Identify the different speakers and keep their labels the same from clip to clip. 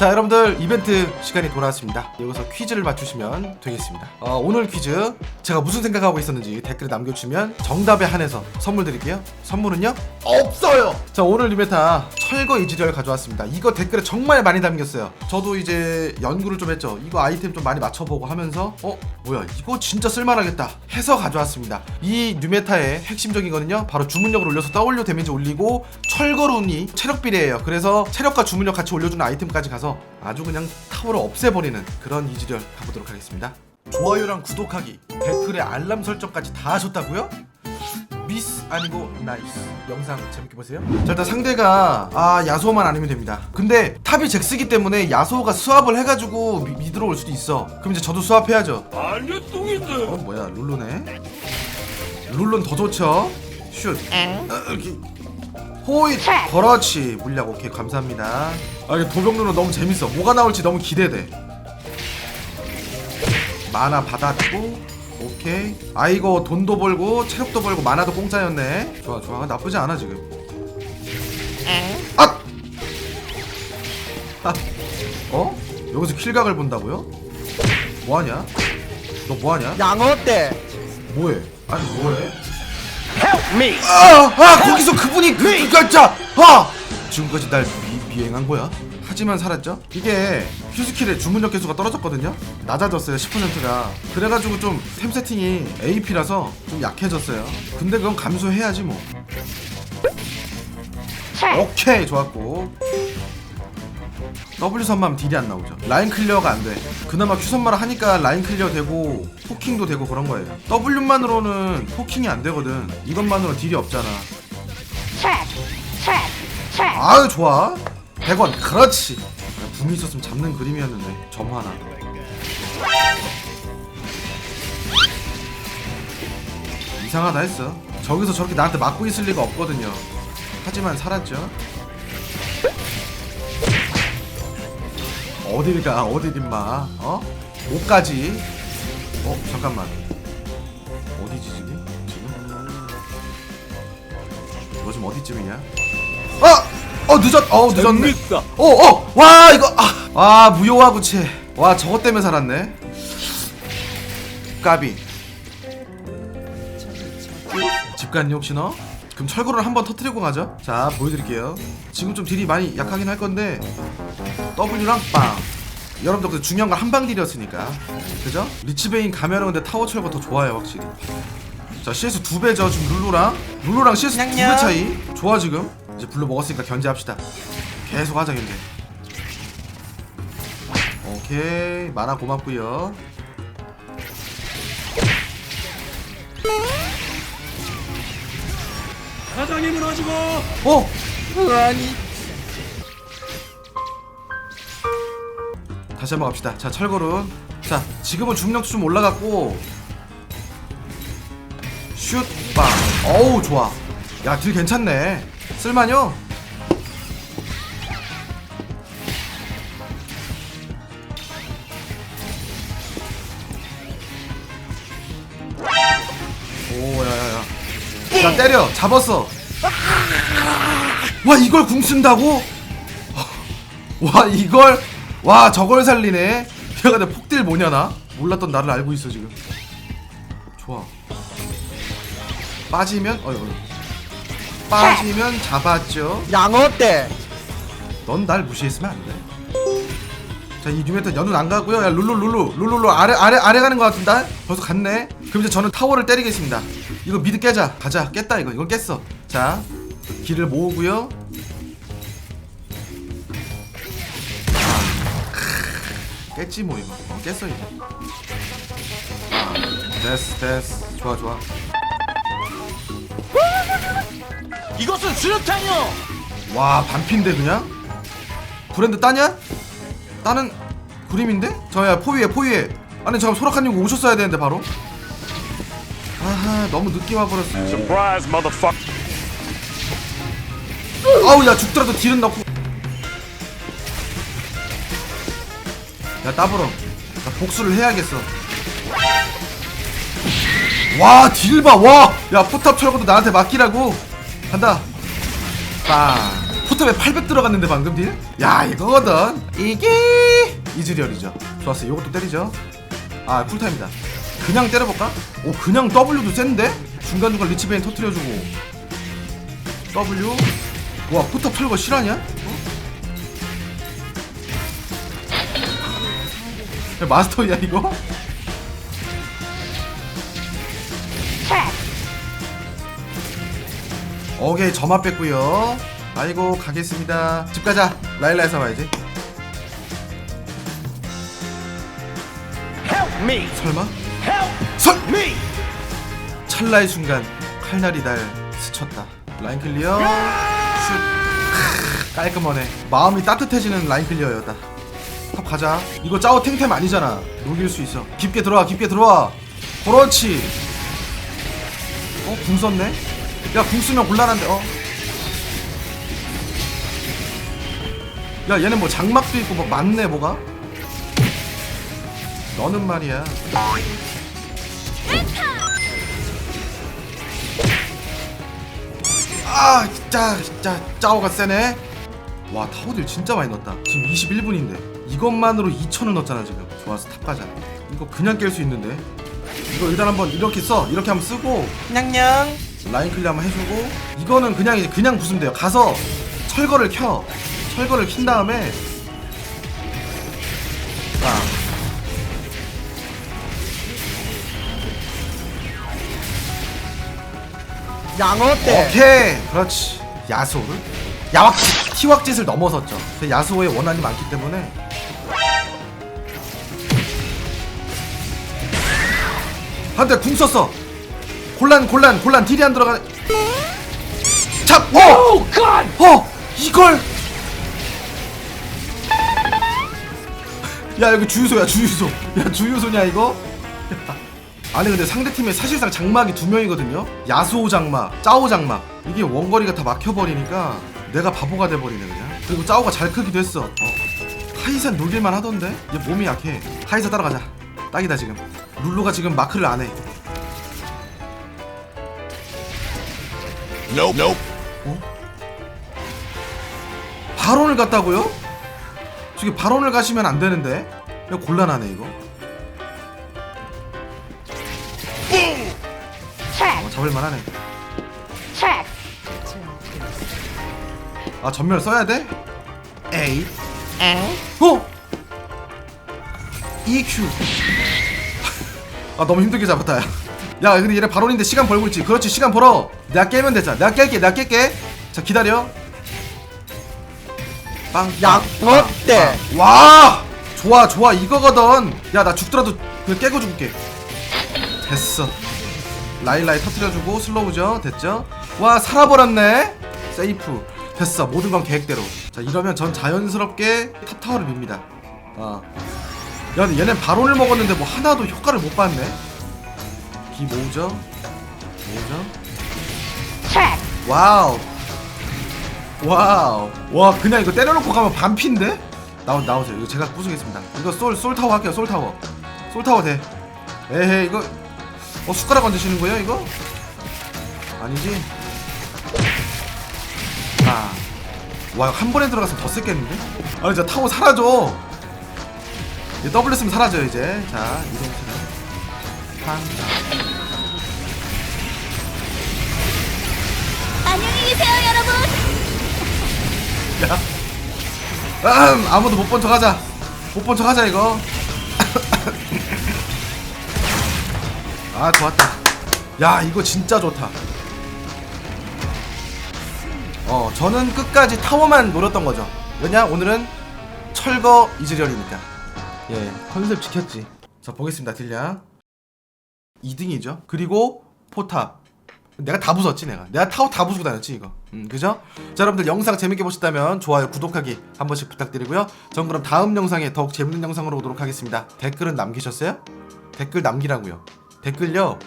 Speaker 1: 자 여러분들 이벤트 시간이 돌아왔습니다. 여기서 퀴즈를 맞추시면 되겠습니다. 어, 오늘 퀴즈 제가 무슨 생각하고 있었는지 댓글에 남겨주시면 정답에 한해서 선물 드릴게요. 선물은요? 없어요! 자 오늘 리메타 철거 이지리얼 가져왔습니다. 이거 댓글에 정말 많이 남겼어요. 저도 이제 연구를 좀 했죠. 이거 아이템 좀 많이 맞춰보고 하면서 어? 뭐야 이거 진짜 쓸만하겠다 해서 가져왔습니다. 이 뉴메타의 핵심적인 거는요. 바로 주문력을 올려서 W 데미지 올리고 철거룬이 체력 비례예요. 그래서 체력과 주문력 같이 올려주는 아이템까지 가서 아주 그냥 타워를 없애버리는 그런 이지리얼 가보도록 하겠습니다. 좋아요랑 구독하기 댓글에 알람 설정까지 다 하셨다고요? 미스 아니고 나이스. 영상 재밌게 보세요. 자 일단 상대가 아 야소만 아니면 됩니다. 근데 탑이 잭스기 때문에 야소가 수압을 해가지고 미, 미드로 올 수도 있어. 그럼 이제 저도 수압해야죠.
Speaker 2: 아니야 똥인데
Speaker 1: 어 뭐야 룰루네? 룰루는 더 좋죠? 슛. 어, 이렇게 호잇 그렇지 물약 오케이 감사합니다 아 이게 도병루는 너무 재밌어 뭐가 나올지 너무 기대돼 만화 받았고 오케이 아 이거 돈도 벌고 체력도 벌고 만화도 공짜였네 좋아 좋아 나쁘지 않아 지금 아! 아! 어? 여기서 킬각을 본다고요? 뭐하냐? 너 뭐하냐?
Speaker 3: 양어 때
Speaker 1: 뭐해? 아니 뭐해?
Speaker 2: Me
Speaker 1: 아! 아! 거기서 그분이 그, 그니까 진짜! 아! 지금까지 날 미, 미행한 거야? 하지만 살았죠? 이게 큐스킬의 주문력 개수가 떨어졌거든요? 낮아졌어요 10%가 그래가지고 좀 템 세팅이 AP라서 좀 약해졌어요 근데 그건 감수해야지 뭐 오케이 좋았고 W 선만 딜이 안 나오죠. 라인 클리어가 안 돼. 그나마 Q 선마를 하니까 라인 클리어 되고 포킹도 되고 그런 거예요. W만으로는 포킹이 안 되거든. 이것만으로 딜이 없잖아. 아유 좋아. 100원. 그렇지. 붐이 있었으면 잡는 그림이었는데. 점 하나. 이상하다 했어. 저기서 저렇게 나한테 맞고 있을 리가 없거든요. 하지만 살았죠 어딜 가 어딜 임마 어? 5까지 어 잠깐만 어디지 지금? 지금? 너 지금 어디쯤이냐? 어! 어 늦었 어 늦었네
Speaker 2: 됩니까
Speaker 1: 어어 와 이거 아, 아 무효화 구체 와 저것 때문에 살았네 까비 집 갔니 혹시 너? 그럼 철거를 한번 터트리고 가죠 자 보여드릴게요 지금 좀 딜이 많이 약하긴 할 건데 W랑 빵. 여러분들 그 중요한 건 한방 딜이었으니까. 그죠? 리치베인 가면은 근데 타워 철거 더 좋아요 확실히. 자 CS 두 배죠 지금 룰루랑 룰루랑 CS 두 배. 차이. 좋아 지금. 이제 블루 먹었으니까 견제합시다. 계속 하자 견제 오케이. 만화 고맙고요.
Speaker 2: 하지 마
Speaker 1: 어?
Speaker 3: 아니
Speaker 1: 다시 한번 갑시다. 자 철거룬 자 지금은 중력도 좀 올라갔고. 슛빵. 어우 좋아. 야 딜 괜찮네. 쓸만요? 오야야야. 자 때려. 잡았어. 와 이걸 궁 쓴다고? 와 이걸 와 저걸 살리네. 얘가 내 폭딜 뭐냐나? 몰랐던 나를 알고 있어 지금. 좋아. 빠지면 어이 어이. 빠지면 잡았죠.
Speaker 3: 양어 때?
Speaker 1: 넌 날 무시했으면 안돼. 자이 뉴메타 연운 안 가고요. 야 룰루 룰루. 룰루루. 아래 아래 아래 가는 것 같은데? 벌써 갔네. 그럼 이제 저는 타워를 때리겠습니다. 이거 미드 깨자. 가자. 깼다 이거. 이건 깼어. 자 길을 모으고요 깼지 뭐 이거. 어, 깼어 아, 됐어 됐어. 좋아 좋아.
Speaker 3: 이것은 수류탄이요!
Speaker 1: 와 반피인데 그냥? 브랜드 따냐? 따는 그림인데? 저야 포위에 포위에 아니 잠깐 소라카님 오셨어야 되는데 바로? 아하 너무 늦게 와버렸어.
Speaker 2: Surprise motherfucker.
Speaker 1: 아우 야 죽더라도 딜은 넣고 야 따블어. 나 복수를 해야겠어. 와 딜봐 와. 야 포탑 철거도 나한테 맡기라고. 간다. 빵 포탑에 800 들어갔는데 방금 딜? 야 이거거든. 이게 이즈리얼이죠. 좋았어 요것도 때리죠. 아 쿨타임이다. 그냥 때려볼까? 오 그냥 W도 센데? 중간중간 리치베인 터트려주고. W? 와 포탑 철거 실화냐? 야, 마스터야 이거? 오케이 점화 뺐고요 아이고 가겠습니다 집 가자 라일라에서 봐야지
Speaker 2: Help me!
Speaker 1: 설마?
Speaker 2: Help
Speaker 1: 설!
Speaker 2: me!
Speaker 1: 찰나의 순간 칼날이 날 스쳤다 라인 클리어 슛 크, 깔끔하네 마음이 따뜻해지는 라인 클리어였다 탑 가자. 이거 짜오 탱템 아니잖아. 녹일 수 있어. 깊게 들어와 깊게 들어와. 그렇지. 어? 궁 썼네? 야궁 쓰면 곤란한데 어? 야 얘는 뭐 장막도 있고 뭐 많네 뭐가? 너는 말이야. 아 진짜 진짜 짜오가 세네. 와 타워들 진짜 많이 넣었다. 지금 21분인데 이것만으로 2천을 넣었잖아 지금. 좋았어 탑 가자 이거 그냥 깰 수 있는데. 이거 일단 한번 이렇게 써. 이렇게 한번 쓰고.
Speaker 3: 냥냥.
Speaker 1: 라인 클리어 한번 해주고. 이거는 그냥 이제 그냥 부수면 돼요. 가서 철거를 켜. 철거를 킨 다음에. 자.
Speaker 3: 양어 때?
Speaker 1: 오케이. 그렇지. 야수를 야왁짓 티왁짓을 넘어섰죠. 그 야수호의 원한이 많기 때문에 한대 궁 썼어 곤란 곤란 곤란 딜이 안 들어가네 잡! 어!
Speaker 2: Oh God!
Speaker 1: 어! 이걸! 야 여기 주유소야 주유소 야 주유소냐 이거? 아니 근데 상대팀에 사실상 장막이 두 명이거든요 야수호 장막, 짜오 장막 이게 원거리가 다 막혀버리니까 내가 바보가 돼버리네 그냥 그리고 짜오가 잘 크기도 했어 어. 하이산 놀릴만 하던데? 얘 몸이 약해 하이사 따라가자 딱이다 지금 룰루가 지금 마크를 안 해
Speaker 2: Nope. Nope.
Speaker 1: 발언을 갔다고요? 저기 발언을 가시면 안 되는데 이거 곤란하네 이거 어, 잡을 만하네 아 전멸 써야 돼? A 어? EQ 아 너무 힘들게 잡았다. 야. 야 근데 얘네 발언인데 시간 벌고 있지. 그렇지 시간 벌어. 내가 깨면 되잖아 내가 깰게 내가 깰게. 자 기다려. 빵
Speaker 3: 양어 때
Speaker 1: 와 좋아 좋아. 이거거든. 야 나 죽더라도 그냥 깨고 죽을게. 됐어. 라일라이 터트려주고 슬로우죠? 됐죠? 와 살아버렸네. 세이프. 됐어. 모든 건 계획대로. 자 이러면 전 자연스럽게 탑타워를 밉니다. 아 야 근데 얘는 바론을 먹었는데 뭐 하나도 효과를 못 봤네. 기 모으죠 모으죠 와우. 와우. 와 그냥 이거 때려놓고 가면 반피인데? 나오, 나오세요. 이거 제가 부수겠습니다. 이거 솔, 솔타워 할게요 솔타워. 솔타워 돼. 에헤 이거 어 숟가락 얹으시는 거예요 이거? 아니지? 아와 한 번에 들어가서 더 셌겠는데? 아 진짜 타워 사라져 이제 W 쓰면 사라져요 이제. 자 이동 차량 팡
Speaker 4: 안녕히 계세요, 여러분.
Speaker 1: 야. 음, 아무도 못 본 척 하자. 못 본 척 하자 이거. 아 좋았다. 야 이거 진짜 좋다. 어 저는 끝까지 타워만 노렸던 거죠. 왜냐? 오늘은 철거 이즈리얼이니까 예 컨셉 지켰지. 자 보겠습니다 딜량. 2등이죠? 그리고 포탑. 내가 다 부쉈지 내가. 내가 타워 다 부수고 다녔지 이거. 음 그죠? 자 여러분들 영상 재밌게 보셨다면 좋아요 구독하기 한 번씩 부탁드리고요. 전 그럼 다음 영상에 더욱 재밌는 영상으로 오도록 하겠습니다. 댓글은 남기셨어요? 댓글 남기라고요. 댓글요.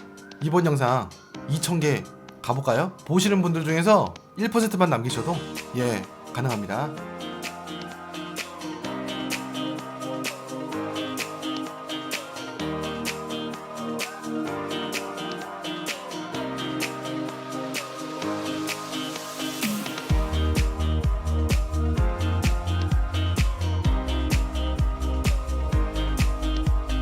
Speaker 1: 이번 영상 2000개 가볼까요? 보시는 분들 중에서 1%만 남기셔도 예 가능합니다